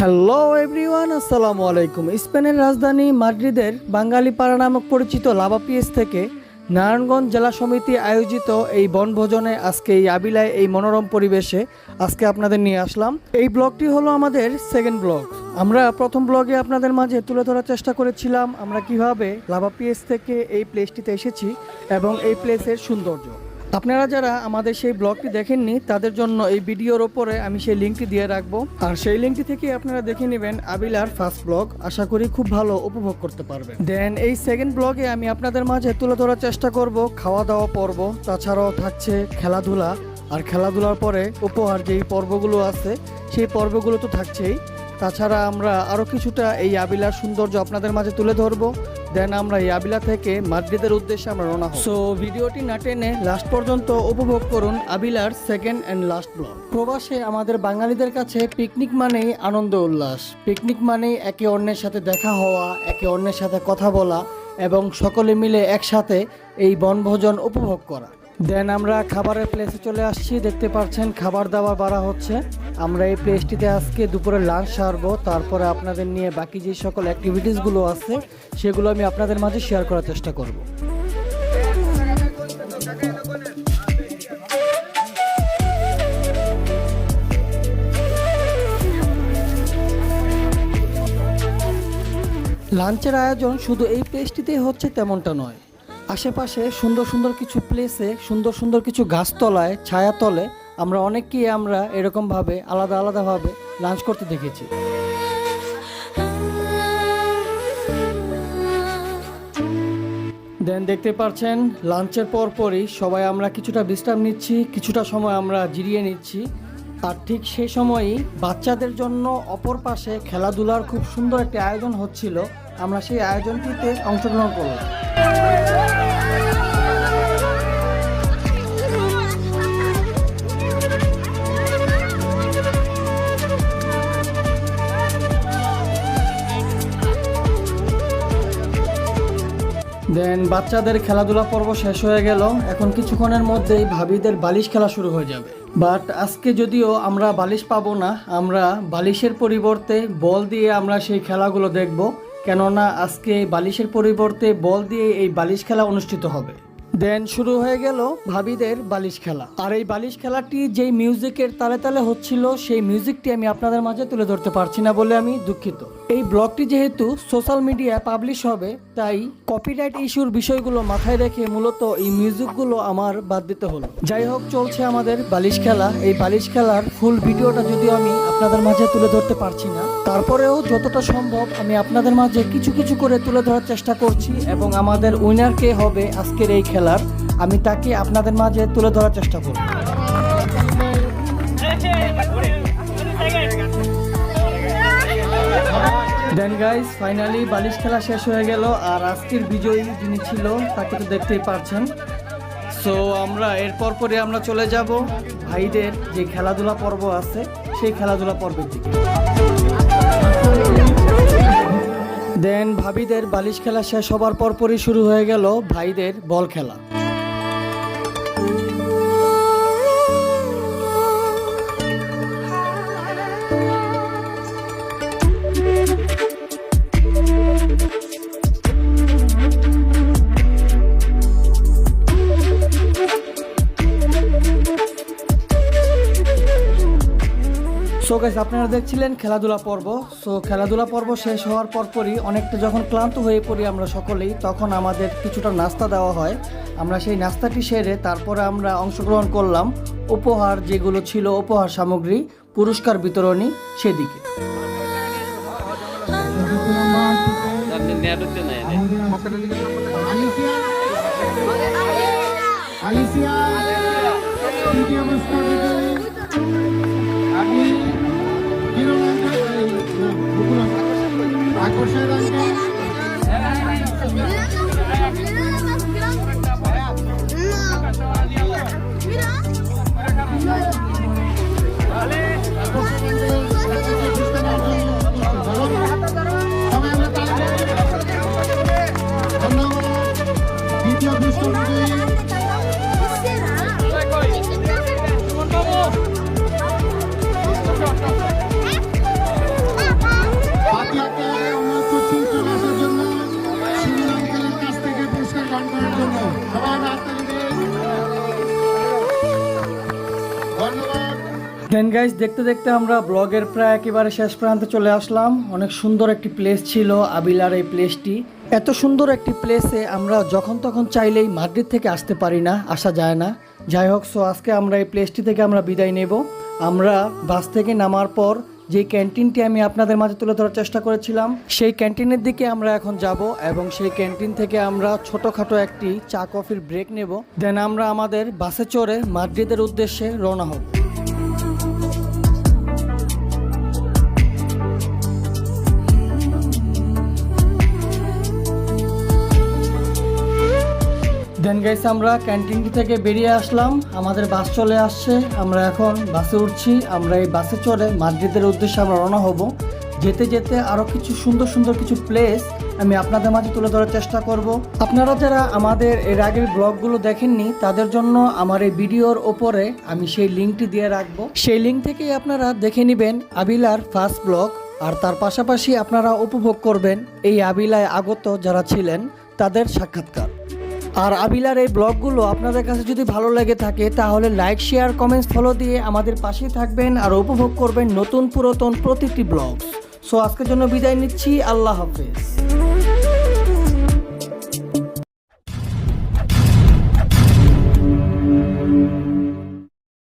Hello everyone আসসালামু আলাইকুম। স্পেনের রাজধানী মাদ্রিদের বাঙালি পাড়া নামক পরিচিত লাভা পিএস থেকে নারায়ণগঞ্জ জেলা সমিতি আয়োজিত এই বনভোজনে আজকে এই আবিলায় এই মনোরম পরিবেশে আজকে আপনাদের নিয়ে আসলাম। এই ব্লগটি হলো আমাদের সেকেন্ড ব্লগ। আমরা প্রথম ব্লগে আপনাদের মাঝে তুলে ধরার চেষ্টা করেছিলাম আমরা কীভাবে লাভা পিএস থেকে এই প্লেসটিতে এসেছি এবং এই প্লেসের সৌন্দর্য। আপনারা যারা আমাদের সেই ব্লগটি দেখেননি, তাদের জন্য এই ভিডিওর ওপরে আমি সেই লিঙ্কটি দিয়ে রাখব। আর সেই লিঙ্কটি থেকে আপনারা দেখে নেবেন আবিলার ফার্স্ট ব্লগ। আশা করি খুব ভালো উপভোগ করতে পারবেন। দেন এই সেকেন্ড ব্লগে আমি আপনাদের মাঝে তুলে ধরার চেষ্টা করব খাওয়া দাওয়া পর্ব। তাছাড়াও থাকছে খেলাধুলা। আর খেলাধুলার পরে উপহার যেই পর্বগুলো আছে, সেই পর্বগুলো তো থাকছেই। তাছাড়া আমরা আরও কিছুটা এই আবিলার সৌন্দর্য আপনাদের মাঝে তুলে ধরবো। দেন আমরা ইয়াবিলা থেকে মাদ্রিদের উদ্দেশ্যে আমরা রওনা হব। সো ভিডিওটি না টেনে লাস্ট পর্যন্ত উপভোগ করুন আবিলার সেকেন্ড অ্যান্ড লাস্ট ব্লগ প্রবাসে আমাদের বাঙালিদের কাছে পিকনিক মানেই আনন্দ উল্লাস। পিকনিক মানেই একে অন্যের সাথে দেখা হওয়া, একে অন্যের সাথে কথা বলা এবং সকলে মিলে একসাথে এই বনভোজন উপভোগ করা। দেন আমরা খাবারের প্লেসে চলে আসছি। দেখতে পাচ্ছেন খাবার দাবার বাড়া হচ্ছে। আমরা এই প্লেসটিতে আজকে দুপুরে লাঞ্চ সারবো। তারপরে আপনাদের নিয়ে বাকি যে সকল অ্যাক্টিভিটিসগুলো আছে, সেগুলো আমি আপনাদের মাঝে শেয়ার করার চেষ্টা করব। লাঞ্চের আয়োজন শুধু এই প্লেসটিতেই হচ্ছে তেমনটা নয়। আশেপাশে সুন্দর সুন্দর কিছু প্লেসে সুন্দর সুন্দর কিছু গাছতলায়, ছায়াতলে আমরা অনেককেই আমরা এরকমভাবে, আলাদা আলাদাভাবে লাঞ্চ করতে দেখেছি। দেন দেখতে পাচ্ছেন লাঞ্চের পর পরই সবাই আমরা কিছুটা বিশ্রাম নিচ্ছি, কিছুটা সময় আমরা জিরিয়ে নিচ্ছি। আর ঠিক সেই সময়ই বাচ্চাদের জন্য অপর পাশে খেলাধুলার খুব সুন্দর একটি আয়োজন হচ্ছিল। আমরা সেই আয়োজনটিতে অংশগ্রহণ করলাম দেন, বাচ্চাদের খেলাধুলা পর্ব শেষ হয়ে গেল। এখন কিছুক্ষণের মধ্যেই ভাবিদের বালিশ খেলা শুরু হয়ে যাবে। বাট আজকে যদিও আমরা বালিশ পাবো না, আমরা বালিশের পরিবর্তে বল দিয়ে আমরা সেই খেলাগুলো দেখব। কেননা আজকে বালিশের পরিবর্তে বল দিয়ে এই বালিশ খেলা অনুষ্ঠিত হবে। দেন শুরু হয়ে গেল ভাবিদের বালিশ খেলা। আর এই বালিশ খেলাটি যেই মিউজিকের তালে তালে হচ্ছিল, সেই মিউজিকটি আমি আপনাদের মাঝে তুলে ধরতে পারছি না বলে আমি দুঃখিত। এই ব্লগটি যেহেতু সোশ্যাল মিডিয়ায় পাবলিশ হবে, তাই কপিরাইট ইস্যুর বিষয়গুলো মাথায় রেখে মূলত এই মিউজিকগুলো আমার বাদ দিতে হলো। যাই হোক, চলছে আমাদের বালিশ খেলা। এই বালিশ খেলার ফুল ভিডিওটা যদিও আমি আপনাদের মাঝে তুলে ধরতে পারছি না, তারপরেও যতটা সম্ভব আমি আপনাদের মাঝে কিছু কিছু করে তুলে ধরার চেষ্টা করছি এবং আমাদের উইনার কে হবে আজকের এই খেলার আমি তাকে আপনাদের মাঝে তুলে ধরার চেষ্টা করব। দেন গাইস ফাইনালি বালিশ খেলা শেষ হয়ে গেল, আর আজকের বিজয়ী যিনি ছিল, তাকে তো দেখতেই পারছেন। সো আমরা এরপর পরে আমরা চলে যাব ভাইদের যে খেলাধুলা পর্ব আছে, সেই খেলাধুলা পর্বের দিকে। দেন ভাবিদের বালিশ খেলা শেষ হবার পরপরই শুরু হয়ে গেল ভাইদের বল খেলা। সো গাইস আপনারা দেখছিলেন খেলাধুলা পর্ব। সো খেলাধুলা পর্ব শেষ হওয়ার পরপরই অনেকটা যখন ক্লান্ত হয়ে পড়ি আমরা সকলেই তখন আমাদের কিছুটা নাস্তা দেওয়া হয়। আমরা সেই নাস্তাটি সেরে তারপরে আমরা অংশগ্রহণ করলাম উপহার যেগুলো ছিল উপহার সামগ্রী পুরস্কার বিতরণী সেদিকে। Alicia, দেন গাইজ দেখতে দেখতে আমরা ব্লগের প্রায় একেবারে শেষ প্রান্তে চলে আসলাম। অনেক সুন্দর একটি প্লেস ছিল আবিলার এই প্লেসটি এত সুন্দর একটি প্লেসে আমরা যখন তখন চাইলেই মাদ্রিদ থেকে আসতে পারি না, আসা যায় না। যাই হোক সো আজকে আমরা এই প্লেসটি থেকে আমরা বিদায় নেব। আমরা বাস থেকে নামার পর যে ক্যান্টিনটি আমি আপনাদের মাঝে তুলে ধরার চেষ্টা করেছিলাম, সেই ক্যান্টিনের দিকে আমরা এখন যাব এবং সেই ক্যান্টিন থেকে আমরা ছোটোখাটো একটি চা কফির ব্রেক নেব। দেন আমরা আমাদের বাসে চড়ে মাদ্রিদের উদ্দেশ্যে রওনা হব। দেন গাইস আমরা ক্যান্টিনটি থেকে বেরিয়ে আসলাম। আমাদের বাস চলে আসছে। আমরা এখন বাসে উঠছি। আমরা এই বাসে চড়ে মাদ্রিদের উদ্দেশ্যে আমরা রওনা হব। যেতে যেতে আরও কিছু সুন্দর সুন্দর কিছু প্লেস আমি আপনাদের মাঝে তুলে ধরার চেষ্টা করব। আপনারা যারা আমাদের এর আগের ব্লগগুলো দেখেননি, তাদের জন্য আমার এই ভিডিওর ওপরে আমি সেই লিঙ্কটি দিয়ে রাখব। সেই লিঙ্ক থেকেই আপনারা দেখে নেবেন আবিলার ফার্স্ট ব্লগ আর তার পাশাপাশি আপনারা উপভোগ করবেন এই আবিলায় আগত যারা ছিলেন, তাদের সাক্ষাৎকার। আর আবিলার এই ব্লগগুলো আপনাদের কাছে যদি ভালো লেগে থাকে, তাহলে লাইক শেয়ার কমেন্টস ফলো দিয়ে আমাদের পাশে থাকবেন আর উপভোগ করবেন নতুন পুরাতন প্রতিটি ব্লগ সো আজকের জন্য বিদায় নিচ্ছি। আল্লাহ হাফেজ।